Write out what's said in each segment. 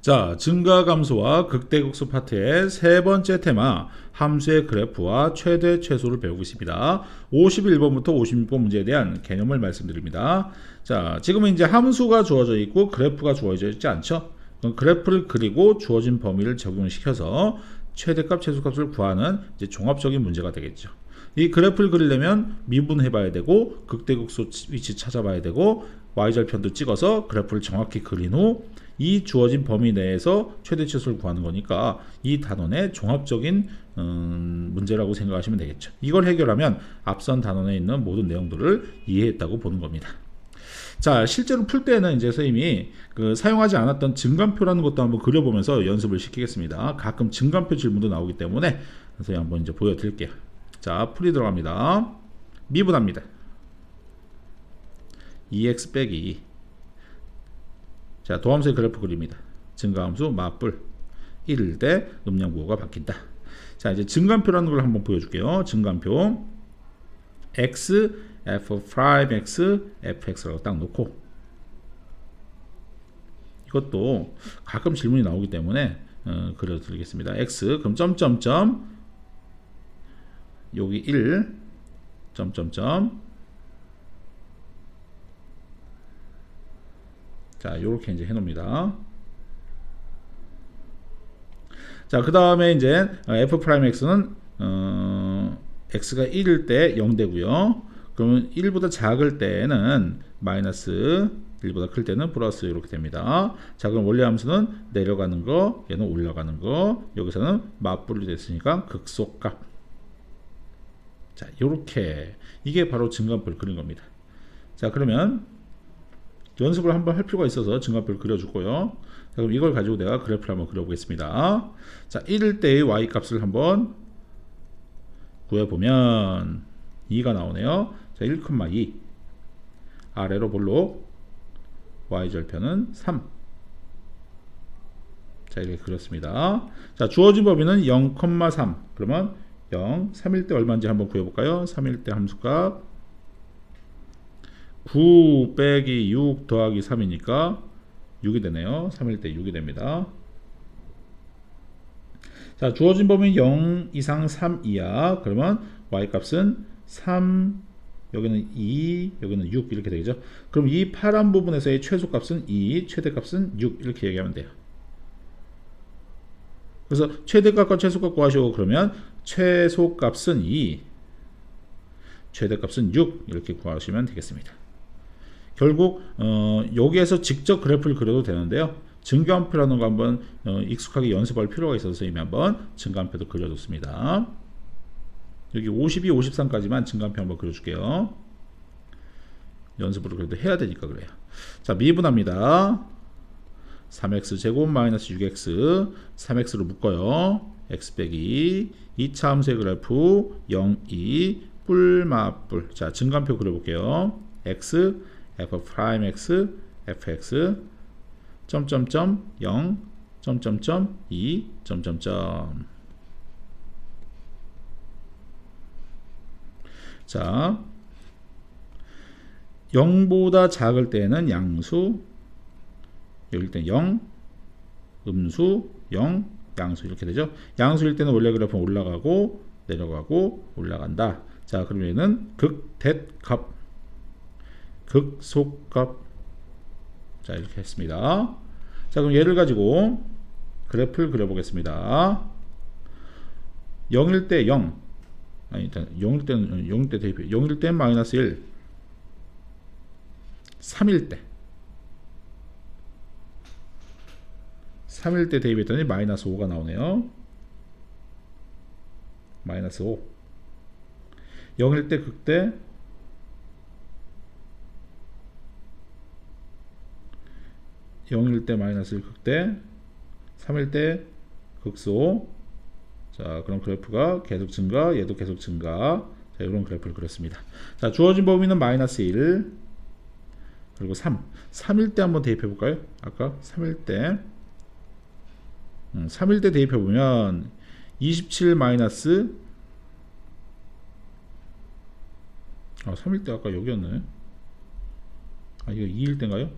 자, 증가 감소와 극대국수 파트의 세 번째 테마, 함수의 그래프와 최대 최소를 배우고 있습니다. 51번부터 56번 문제에 대한 개념을 말씀드립니다. 자, 지금은 이제 함수가 주어져 있고 그래프가 주어져 있지 않죠? 그래프를 그리고 주어진 범위를 적용시켜서 최대값, 최소값을 구하는 이제 종합적인 문제가 되겠죠. 이 그래프를 그리려면 미분해 봐야 되고 극대국수 위치 찾아봐야 되고 y절편도 찍어서 그래프를 정확히 그린 후 이 주어진 범위 내에서 최대 치수를 구하는 거니까 이 단원의 종합적인 음, 문제라고 생각하시면 되겠죠. 이걸 해결하면 앞선 단원에 있는 모든 내용들을 이해했다고 보는 겁니다. 자, 실제로 풀 때는 이제 선생님이 그 사용하지 않았던 증감표라는 것도 한번 그려보면서 연습을 시키겠습니다. 가끔 증감표 질문도 나오기 때문에 선생님 한번 이제 보여드릴게요. 자, 풀이 들어갑니다. 미분합니다. 2x 빼기 자 도함수의 그래프 그립니다. 증가함수 맞불 1일 때 음량 부호가 바뀐다. 자 이제 증감표라는 걸 한번 보여줄게요. 증감표 x f 프라임 x fx라고 딱 놓고 이것도 가끔 질문이 나오기 때문에 어, 그려드리겠습니다. x 그럼 점점점 여기 1 점점점 자, 이렇게 이제 해놓습니다. 자, 그 다음에 이제 f 프라임 x는 어, x가 1일 때 0되고요. 그러면 1보다 작을 때는 마이너스 1보다 클 때는 플러스 이렇게 됩니다. 자, 그럼 원래 함수는 내려가는 거, 얘는 올라가는 거, 여기서는 맞불이 됐으니까 극소값. 자, 이렇게 이게 바로 증감표를 그린 겁니다. 자, 그러면 연습을 한번 할 필요가 있어서 증가표를 그려주고요. 자, 그럼 이걸 가지고 내가 그래프를 한번 그려보겠습니다. 자, 1일 때의 y 값을 한번 구해보면 2가 나오네요. 자, 1,2 아래로 볼록 y절편은 3 자, 이렇게 그렸습니다. 자, 주어진 범위는 0,3 그러면 0, 3일 때 얼마인지 한번 구해볼까요? 3일 때 함수값 9 빼기 6 더하기 3이니까 6이 되네요. 3일 때 6이 됩니다. 자, 주어진 범위 0 이상 3 이하. 그러면 y 값은 3 여기는 2, 여기는 6 이렇게 되죠. 그럼 이 파란 부분에서의 최소 값은 2, 최대 값은 6 이렇게 얘기하면 돼요. 그래서 최대값과 최소값 구하시고 그러면 최소값은 2, 최대값은 6 이렇게 구하시면 되겠습니다. 결국 어, 여기에서 직접 그래프를 그려도 되는데요. 증가함표라는 거 한번 어, 익숙하게 연습할 필요가 있어서 이미 한번 증가함표도 그려줬습니다. 여기 52, 53까지만 증가함표 한번 그려줄게요. 연습으로 그래도 해야 되니까 그래요. 자, 미분합니다. 3x 제곱 마이너스 6x 3x로 묶어요. x 빼기 2차 함수의 그래프 0, 2 뿔마뿔 자 증감표 그려볼게요. x f 프라임 x fx 점점점 0 점점점 2 점점점. 자 0보다 작을 때는 양수 여기 때 0 음수 0 양수 이렇게 되죠. 양수일 때는 원래 그래프는 올라가고 내려가고 올라간다. 자 그러면은 극대값 극속값. 자 이렇게 했습니다. 자 그럼 얘를 가지고 그래프를 그려보겠습니다. 0일 때 0 아니 일단 0일 때는 0일 때 대입 0일 때 마이너스 1 3일 때. 3일 때 대입했더니 마이너스 5가 나오네요. 마이너스 5 0일 때 극대 0일 때 마이너스 1 극대 3일 때 극소. 자 그럼 그래프가 계속 증가 얘도 계속 증가. 자 이런 그래프를 그렸습니다. 자 주어진 범위는 마이너스 1 그리고 3 3일 때 한번 대입해 볼까요? 아까 3일 때 음, 3일 때 대입해 보면 27 마이너스 아 3일 때 아까 여기였네. 아 이거 2일 때인가요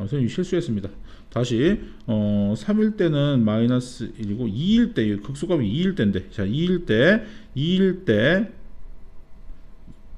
아, 선생님 실수했습니다. 다시 어, 3일 때는 마이너스 1이고 2일 때 극소값이 2일 때인데 자 2일 때 2일 때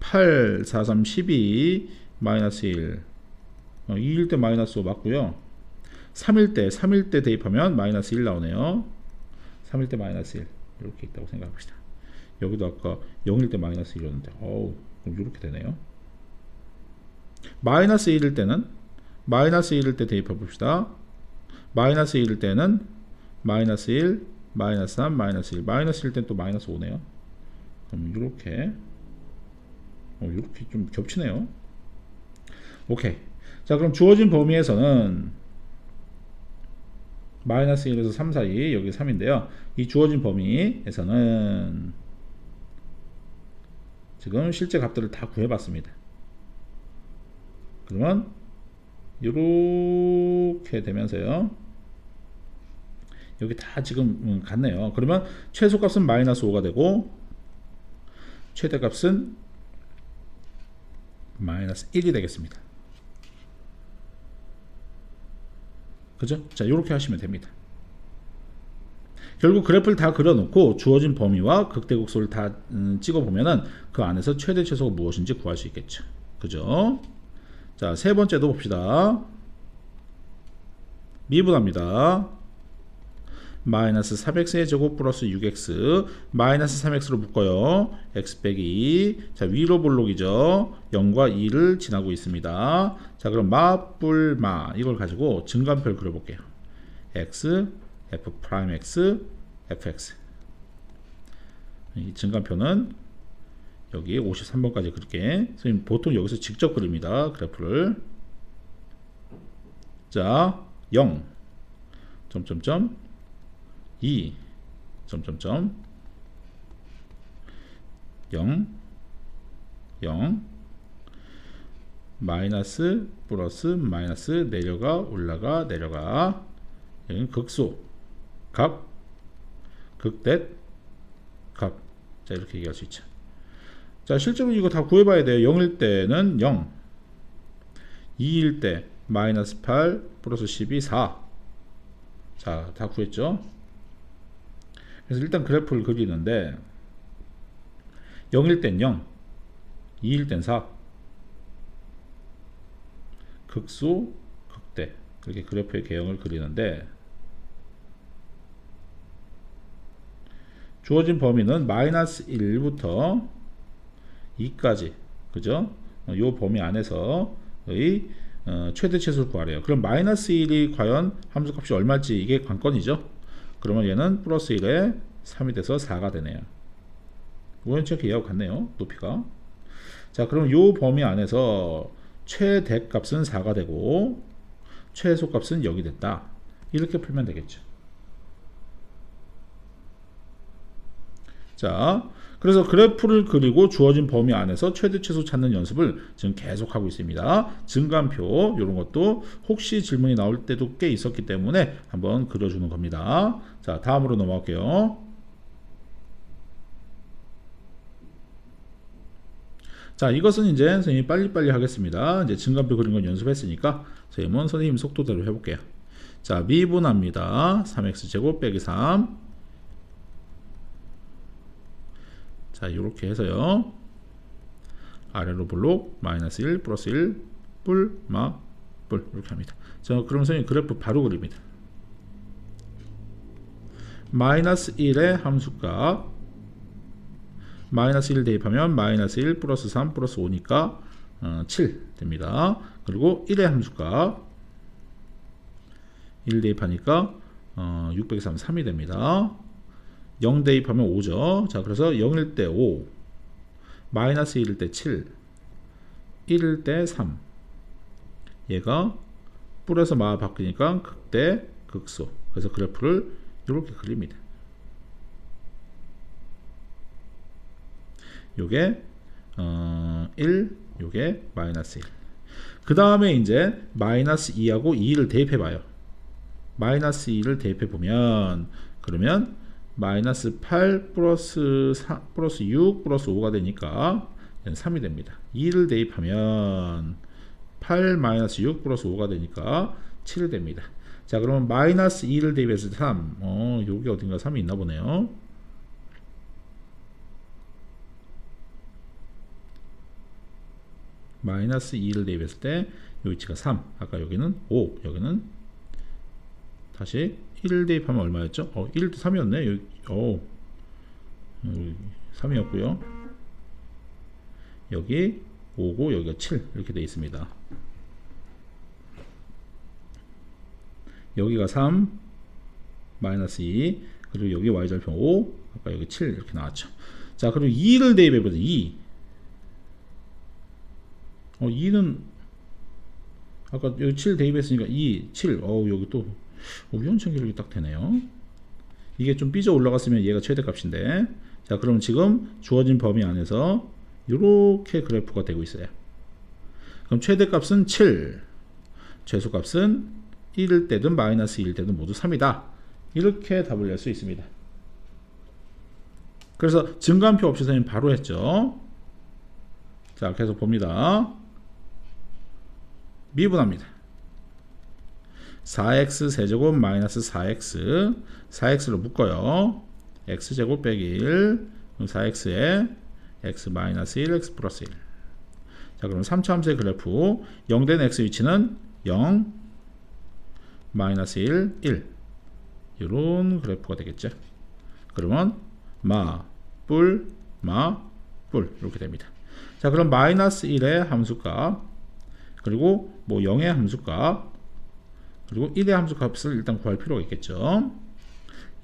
8, 4, 3, 12 마이너스 1 어, 2일 때 마이너스 5 맞고요. 3일 때 3일 때 대입하면 마이너스 1 나오네요. 3일 때 마이너스 1 이렇게 있다고 생각합시다. 여기도 아까 0일 때 마이너스 1이었는데 어우 이렇게 되네요. 마이너스 1일 때는 마이너스 1일 때 대입해 봅시다. 마이너스 1일 때는 마이너스 1, 마이너스 3, 마이너스 1 마이너스 1 때는 또 마이너스 5네요. 그럼 이렇게 어, 이렇게 좀 겹치네요. 오케이. 자, 그럼 주어진 범위에서는 마이너스 1에서 3 사이 여기 3인데요. 이 주어진 범위에서는 지금 실제 값들을 다 구해봤습니다. 그러면 이렇게 되면서요. 여기 다 지금 음, 같네요. 그러면 최소값은 마이너스 5가 되고 최대값은 마이너스 1이 되겠습니다. 그죠? 자, 이렇게 하시면 됩니다. 결국 그래프를 다 그려놓고 주어진 범위와 극대극소를 다 음, 찍어보면은 그 안에서 최대 최소가 무엇인지 구할 수 있겠죠. 그죠? 자, 세 번째도 봅시다. 미분합니다. 마이너스 4x의 제곱 플러스 6x 마이너스 3x로 묶어요. x 빼기 2. 자 위로 볼록이죠. 0과 2를 지나고 있습니다. 자 그럼 마뿔마 이걸 가지고 증간표를 그려볼게요. x f 프라임 x fx 이 증간표는 여기 53번까지 그렇게. 선생님 보통 여기서 직접 그립니다. 그래프를. 자 0. 점점점. 2 점점점. 0 0 마이너스 플러스 마이너스 내려가 올라가 내려가. 여기는 극소. 값 극댓 값자 이렇게 얘기할 수 있죠 자 실제로 이거 다 구해봐야 돼요 0일 때는 0 2일 때 마이너스 8 플러스 12 4 자, 다 구했죠? 그래서 일단 그래프를 그리는데 0일 땐 0, 2일 땐 4. 극소, 극대. 그렇게 그래프의 개형을 그리는데 주어진 범위는 마이너스 1부터 2까지. 그죠? 이 범위 안에서의 어, 최대 최소를 구하래요. 그럼 마이너스 1이 과연 함수값이 얼마지 이게 관건이죠. 그러면 얘는 플러스 1에 3이 돼서 4가 되네요. 우연치 이하고 같네요. 높이가. 자, 그럼 이 범위 안에서 최대 값은 4가 되고 최소 값은 0이 됐다. 이렇게 풀면 되겠죠. 자, 그래서 그래프를 그리고 주어진 범위 안에서 최대 최소 찾는 연습을 지금 계속 하고 있습니다. 증간표 이런 것도 혹시 질문이 나올 때도 꽤 있었기 때문에 한번 그려주는 겁니다. 자, 다음으로 넘어갈게요. 자, 이것은 이제 선생님이 빨리빨리 하겠습니다. 이제 증간표 그린 건 연습했으니까 선생님은 선생님 속도대로 해볼게요. 자, 미분합니다. 3x제곱 빼기 3 자, 이렇게 해서요. 아래로 블록 마이너스 1 플러스 1 뿔, 마, 뿔 이렇게 합니다. 자, 그럼 선생님 그래프 바로 그립니다. 마이너스 1의 함수값 마이너스 1 대입하면 마이너스 1 플러스 3 플러스 5니까 어, 7 됩니다. 그리고 1의 함수값 1 대입하니까 어, 603 3이 됩니다. 0 대입하면 5죠. 자, 그래서 0일 때 5, 마이너스 1일 때 7, 1일 때 3. 얘가 뿔에서 마 바뀌니까 극대, 극소. 그래서 그래프를 이렇게 그립니다. 요게 어, 1, 요게 마이너스 1. 그 다음에 이제 마이너스 2하고 2를 대입해 봐요. 마이너스 2를 대입해 보면 그러면 마이너스 8 플러스 4 플러스 6 플러스 5가 되니까 3이 됩니다. 2를 대입하면 8 마이너스 6 플러스 5가 되니까 7 됩니다. 자, 그러면 마이너스 2를 대입했을 때 3. 어, 여기 어딘가 3이 있나 보네요. 마이너스 2를 대입했을 때 요 위치가 3. 아까 여기는 5. 여기는 다시 1 대입하면 얼마였죠? 어, 1도 3이었네. 여기, 어, 여기 3이었고요. 여기 5고 여기가 7 이렇게 되어 있습니다. 여기가 3 마이너스 2 그리고 여기 y절편 5 아까 여기 7 이렇게 나왔죠. 자 그리고 2를 대입해보자 2 어, 2는 아까 여기 7 대입했으니까 2, 7 어우 여기 또 우연청 기록이 딱 되네요. 이게 좀 삐져 올라갔으면 얘가 최대값인데 자 그럼 지금 주어진 범위 안에서 이렇게 그래프가 되고 있어요. 그럼 최대값은 7, 최소값은 1일 때든 마이너스 1일 때든 모두 3이다. 이렇게 답을 낼 수 있습니다. 그래서 증가표 없이 선생님 바로 했죠. 자, 계속 봅니다. 미분합니다. 4x 세제곱 마이너스 4x 4x로 묶어요. x제곱 빼기 1 4x에 x 마이너스 1 x 플러스 1 자, 그럼 3차 함수의 그래프 0된 x 위치는 0 마이너스 1 1 이런 그래프가 되겠죠. 그러면 마, 뿔, 마, 뿔 이렇게 됩니다. 자, 그럼 마이너스 1의 함수값 그리고 뭐 0의 함수값 그리고 1의 함수 값을 일단 구할 필요가 있겠죠.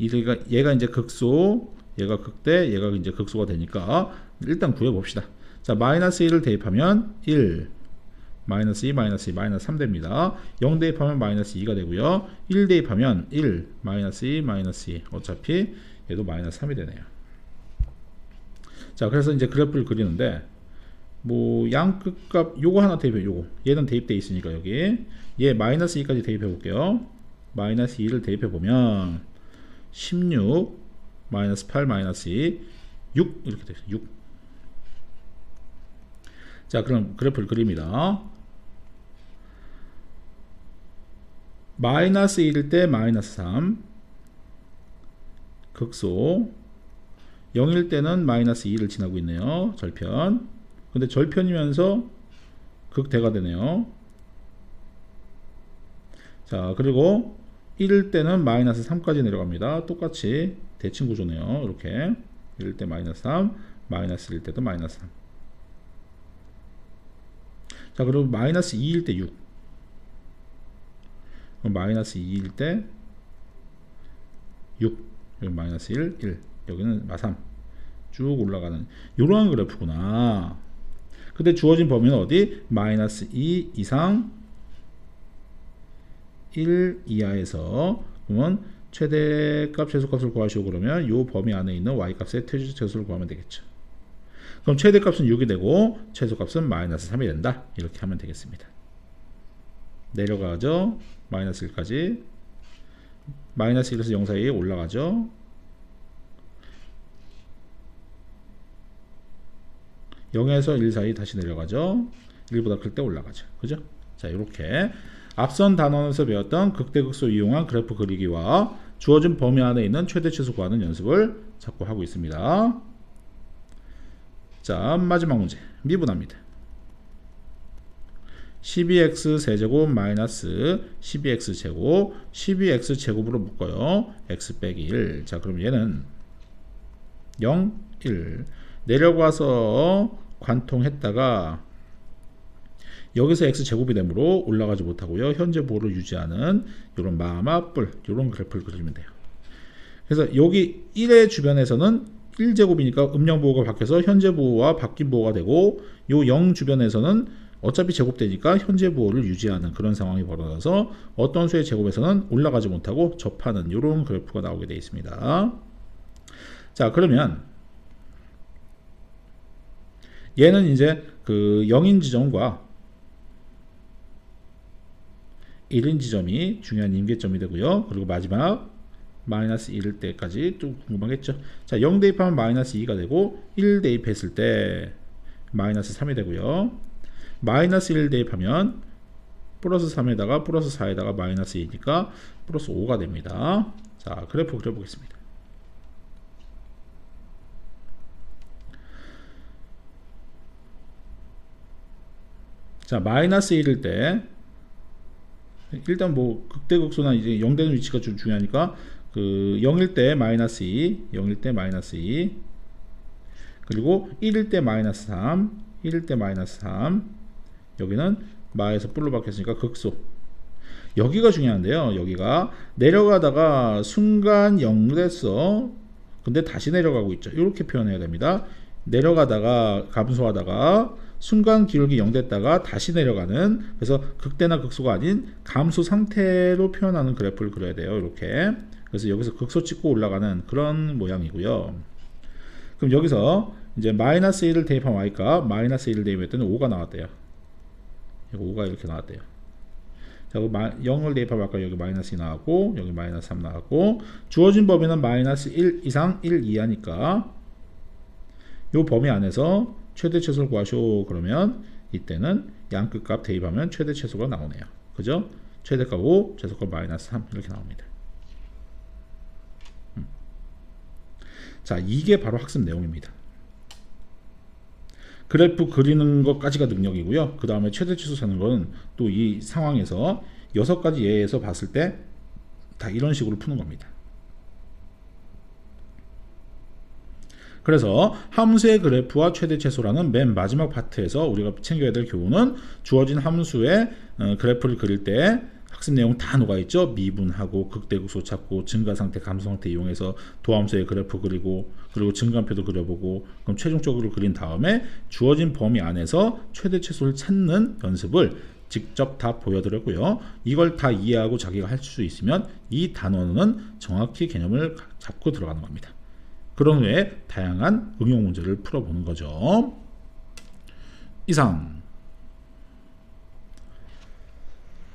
얘가 얘가 이제 극소, 얘가 극대, 얘가 이제 극소가 되니까 일단 구해 봅시다. 자, 마이너스 1을 대입하면 1 마이너스 2, 마이너스 2, 마이너스 3 됩니다. 0 대입하면 마이너스 2가 되고요. 1 대입하면 1, 마이너스 2, 마이너스 2. 어차피 얘도 마이너스 3이 되네요. 자, 그래서 이제 그래프를 그리는데 뭐 양끝값 요거 하나 대입해 요거. 얘는 대입돼 있으니까 여기. 얘 마이너스 2까지 대입해 볼게요. 마이너스 2를 대입해 보면 16 마이너스 8 마이너스 2 6 이렇게 돼요 6 자 그럼 그래프를 그립니다. 마이너스 1일 때 마이너스 3 극소 0일 때는 마이너스 2를 지나고 있네요 절편 근데 절편이면서 극대가 되네요. 자, 그리고 1일 때는 마이너스 3까지 내려갑니다. 똑같이 대칭 구조네요. 이렇게 1일 때 마이너스 3, 마이너스 1일 때도 마이너스 3. 자, 그리고 마이너스 2일 때 6. 그럼 마이너스 2일 때 6. 여기 마이너스 1, 1. 여기는 마3. 쭉 올라가는 이러한 그래프구나. 근데 주어진 범위는 어디? 마이너스 2 이상 1 이하에서 그러면 최대값 최소값을 구하시고 그러면 이 범위 안에 있는 y값의 최소 최소를 구하면 되겠죠. 그럼 최대값은 6이 되고 최소값은 마이너스 3이 된다. 이렇게 하면 되겠습니다. 내려가죠. 마이너스 1까지 마이너스 1에서 0 사이에 올라가죠. 0에서 1 사이 다시 내려가죠. 1보다 클 때 올라가죠. 그죠? 자, 이렇게 앞선 단원에서 배웠던 극대극소 이용한 그래프 그리기와 주어진 범위 안에 있는 최대 최소 구하는 연습을 자꾸 하고 있습니다. 자, 마지막 문제. 미분합니다. 12x 세제곱 마이너스 12x 제곱 12x 제곱으로 묶어요. x 빼기 1. 자, 그럼 얘는 0, 1. 내려가서 관통했다가 여기서 x 제곱이 되므로 올라가지 못하고요. 현재 보호를 유지하는 이런 마마뿔 이런 그래프를 그리면 돼요. 그래서 여기 1의 주변에서는 1제곱이니까 음영 보호가 바뀌어서 현재 보호와 바뀐 보호가 되고 요 0 주변에서는 어차피 제곱되니까 현재 보호를 유지하는 그런 상황이 벌어져서 어떤 수의 제곱에서는 올라가지 못하고 접하는 이런 그래프가 나오게 되어 있습니다. 자 그러면 얘는 이제 그 0인 지점과 1인 지점이 중요한 임계점이 되고요. 그리고 마지막 마이너스 1일 때까지 좀 궁금하겠죠. 자, 0 대입하면 마이너스 2가 되고 1 대입했을 때 마이너스 3이 되고요. 마이너스 1 대입하면 플러스 3에다가 플러스 4에다가 마이너스 2니까 플러스 5가 됩니다. 자, 그래프 그려보겠습니다. 자, 마이너스 1일 때 일단 뭐 극대극소나 이제 0 되는 위치가 좀 중요하니까 그 0일 때 마이너스 2, 0일 때 마이너스 2 그리고 1일 때 마이너스 3, 1일 때 마이너스 3 여기는 마에서 뿔로 바뀌었으니까 극소. 여기가 중요한데요. 여기가 내려가다가 순간 0 됐어 근데 다시 내려가고 있죠. 이렇게 표현해야 됩니다. 내려가다가 감소하다가 순간 기울기 0 됐다가 다시 내려가는 그래서 극대나 극소가 아닌 감소 상태로 표현하는 그래프를 그려야 돼요 이렇게 그래서 여기서 극소 찍고 올라가는 그런 모양이고요 그럼 여기서 이제 마이너스 1을 대입한 y가 마이너스 1을 대입했더니 5가 나왔대요. 이거 5가 이렇게 나왔대요. 자, 0을 대입하면 아까 여기 마이너스 2 나왔고 여기 마이너스 3 나왔고 주어진 범위는 마이너스 1 이상 1 이하니까 이 범위 안에서 최대 최소를 구하시오 그러면 이때는 양끝값 대입하면 최대 최소가 나오네요. 그죠? 최대값 5, 최소값 마이너스 3 이렇게 나옵니다. 음. 자, 이게 바로 학습 내용입니다. 그래프 그리는 것까지가 능력이고요. 그 다음에 최대 치수 세는 건 또 이 상황에서 여섯 가지 예에서 봤을 때 다 이런 식으로 푸는 겁니다. 그래서 함수의 그래프와 최대 최소라는 맨 마지막 파트에서 우리가 챙겨야 될 교훈은 주어진 함수의 어, 그래프를 그릴 때 학습 내용 다 녹아 있죠. 미분하고 극대극소 찾고 증가 상태, 감소 상태 이용해서 도함수의 그래프 그리고 그리고 증가표도 그려보고 그럼 최종적으로 그린 다음에 주어진 범위 안에서 최대 최소를 찾는 연습을 직접 다 보여드렸고요. 이걸 다 이해하고 자기가 할 수 있으면 이 단원은 정확히 개념을 잡고 들어가는 겁니다. 그런 후에 다양한 응용 문제를 풀어보는 거죠. 이상